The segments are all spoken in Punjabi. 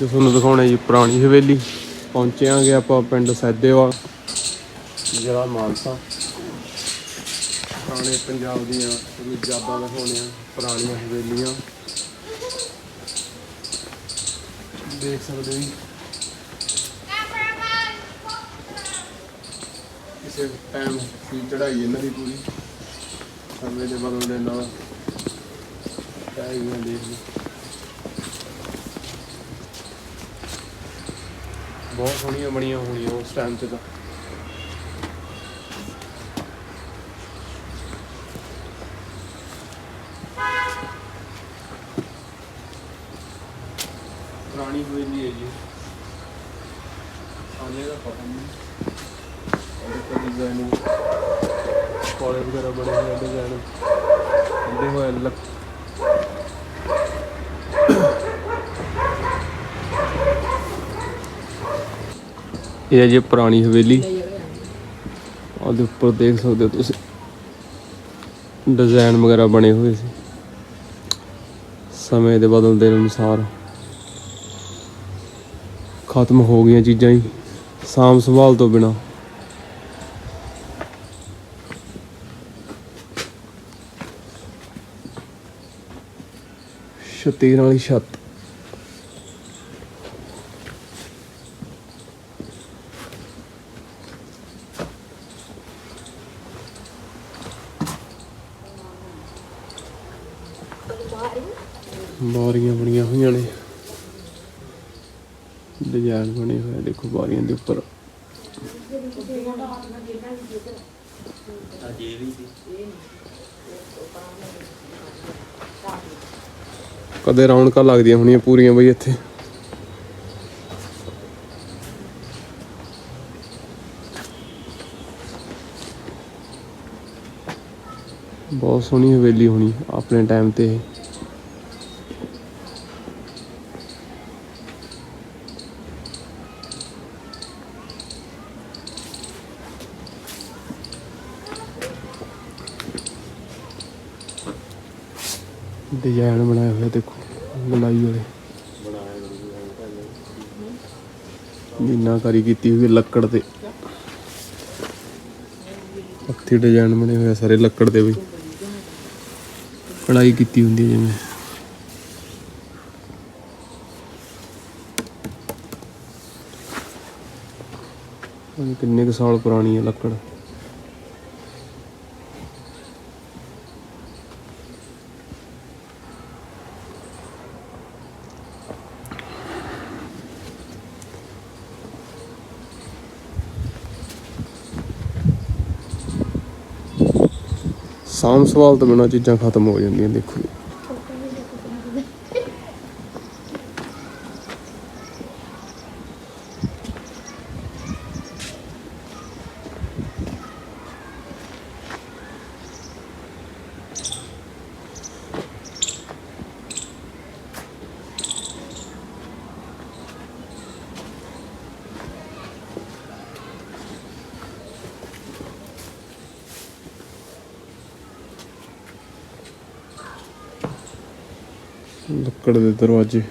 ਅੱਜ ਤੁਹਾਨੂੰ ਦਿਖਾਉਣਾ ਜੀ ਪੁਰਾਣੀ ਹਵੇਲੀ। ਪਹੁੰਚੇ ਆਂਗੇ ਆਪਾਂ ਪਿੰਡ ਸੈਦੇਵਾਲ, ਜ਼ਿਲ੍ਹਾ ਮਾਨਸਾ। ਪੁਰਾਣੇ ਪੰਜਾਬ ਦੀਆਂ ਰੁਜਾਬਾਂ ਦਿਖਾਉਣੀਆਂ, ਪੁਰਾਣੀਆਂ ਹਵੇਲੀਆਂ। ਦੇਖ ਸਕਦੇ ਹੋ ਜੀ। ਕਿਸੇ ਟਾਈਮ ਦੀ ਚੜਾਈ ਇਹਨਾਂ ਦੀ ਪੂਰੀ। ਸਮੇਂ ਦੇ ਬਦਲਦੇ ਨਾਲ। ਚੜਾਈਆਂ ਦੇਖ ਲਓ। ਬਹੁਤ ਸੋਹਣੀਆਂ ਬਣੀਆਂ ਹੋਣੀਆਂ ਉਸ ਟਾਈਮ 'ਚ ਤਾਂ। ਪੁਰਾਣੀ ਹਵੇਲੀ ਹੈ ਜੀ ਆਨੇ ਦਾ ਪਤਾ ਨਹੀਂ। ਉਹਦੇ ਤੇ ਡਿਜ਼ਾਈਨ ਕੋਲੇ ਵਗੈਰਾ ਬੜੇ ਹੋਏ ਡਿਜ਼ਾਈਨ ਹੁੰਦੇ ਹੋਏ ਲੱਕ ਇਹ ਹੈ ਜੀ ਪੁਰਾਣੀ ਹਵੇਲੀ। ਉਹਦੇ ਉੱਪਰ ਦੇਖ ਸਕਦੇ ਹੋ ਤੁਸੀਂ। ਡਿਜ਼ਾਈਨ ਵਗੈਰਾ ਬਣੇ ਹੋਏ ਸੀ। ਸਮੇਂ ਦੇ ਬਦਲਦੇ ਅਨੁਸਾਰ। ਖਤਮ ਹੋ ਗਈਆਂ ਚੀਜ਼ਾਂ ਹੀ ਸਾਂਭ ਸੰਭਾਲ ਤੋਂ ਬਿਨਾ। ਛਤੀਰ ਵਾਲੀ ਛੱਤ। ਬਾਰੀਆਂ ਬਣੀਆਂ ਹੋਈਆਂ ਨੇ। ਡਿਜ਼ਾਈਨ ਬਣੇ ਹੋਏ ਦੇਖੋ ਬਾਰੀਆਂ ਦੇ ਉੱਪਰ। ਕਦੇ ਰੌਣਕਾਂ ਲੱਗਦੀਆਂ ਹੋਣੀਆਂ ਪੂਰੀਆਂ ਬਈ ਇੱਥੇ। ਬਹੁਤ ਸੋਹਣੀ ਹਵੇਲੀ ਹੋਣੀ ਆਪਣੇ ਟਾਈਮ ਤੇ। ਡਿਜ਼ਾਈਨ ਬਣਾਏ ਹੋਏ ਦੇਖੋ ਗਲਾਈ ਵਾਲੇ। ਮੀਨਾਕਾਰੀ ਕੀਤੀ ਹੋਈ ਲੱਕੜ ਤੇ। ਹੱਥੀ ਡਿਜ਼ਾਈਨ ਬਣੇ ਹੋਏ ਸਾਰੇ ਲੱਕੜ ਦੇ ਵੀ। ਕਢਾਈ ਕੀਤੀ ਹੁੰਦੀ ਹੈ ਜਿਵੇਂ। ਕਿੰਨੇ ਕੁ ਸਾਲ ਪੁਰਾਣੀ ਹੈ ਲੱਕੜ। ਸਾਂਭ ਸੰਭਾਲ ਤੋਂ ਬਿਨਾਂ ਚੀਜ਼ਾਂ ਖਤਮ ਹੋ ਜਾਂਦੀਆਂ ਦੇਖੋ ਲੱਕੜ ਦੇ ਦਰਵਾਜ਼ੇ।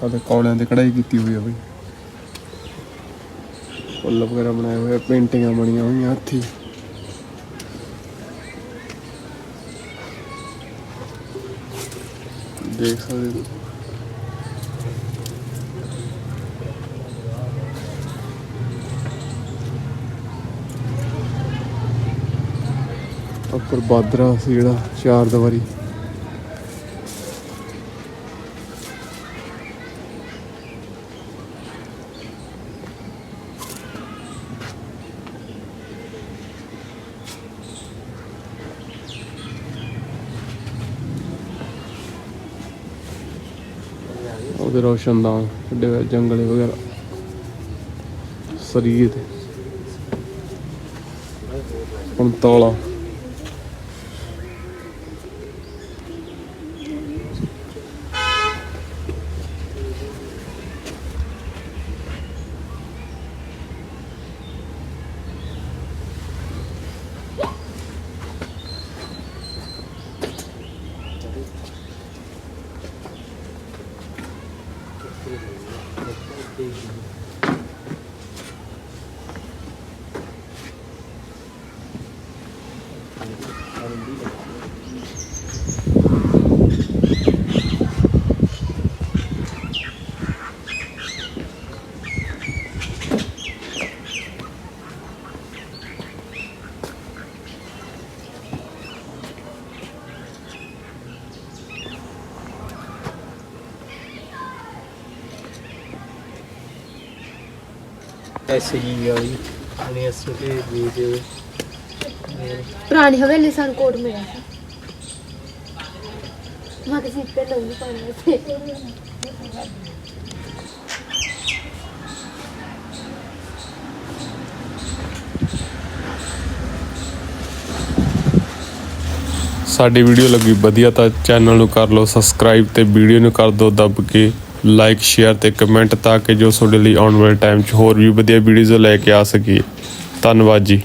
ਸਾਡੇ ਕੌਲਿਆਂ ਤੇ ਕਢਾਈ ਕੀਤੀ ਹੋਈ ਆ ਬਈ। ਫੁੱਲ ਵਗੈਰਾ ਬਣਾਏ ਹੋਏ ਆ, ਪੇਂਟਿੰਗਾਂ ਬਣੀਆਂ ਹੋਈਆਂ ਹੱਥੀ ਦੇਖ ਸਕਦੇ ਹੋ। ਉੱਪਰ ਬਾਦਰਾ ਸੀ ਜਿਹੜਾ ਚਾਰ ਦੀਵਾਰੀ। ਉਹਦੇ ਰੋਸ਼ਨਦਾਨ ਕੱਢੇ ਜੰਗਲੇ ਵਗੈਰਾ। ਸਰੀਰ ਤੇ। ਪੰਤਾਲਾ। ਐਸਜੀ ਵਾਲੀ ਅਨੇ ਐਸ ਕੇ ਵੀ ਦੇ ਪੁਰਾਣੀ ਹਵੇਲੀ ਸਾਨੂੰ ਕੋਟ ਮਿਲਿਆ ਮੈਂ ਕਿਸੇ ਤੇ ਪਾਣੀ ਤੇ ਸਾਡੀ ਵੀਡੀਓ ਲੱਗੀ ਵਧੀਆ ਤਾਂ ਚੈਨਲ ਨੂੰ ਕਰ ਲਓ ਸਬਸਕ੍ਰਾਈਬ ਤੇ ਵੀਡੀਓ ਨੂੰ ਕਰ ਦਿਓ ਦੱਬ ਕੇ। ਲਾਈਕ ਸ਼ੇਅਰ ਤੇ ਕਮੈਂਟ ਤਾਂ ਕਿ ਜੋ ਤੁਹਾਡੇ ਲਈ ਆਉਣ ਵਾਲੇ ਟਾਈਮ 'ਚ ਹੋਰ ਵੀ ਵਧੀਆ ਵੀਡੀਓਜ਼ ਲੈ ਕੇ ਆ ਸਕੀਏ। ਧੰਨਵਾਦ ਜੀ।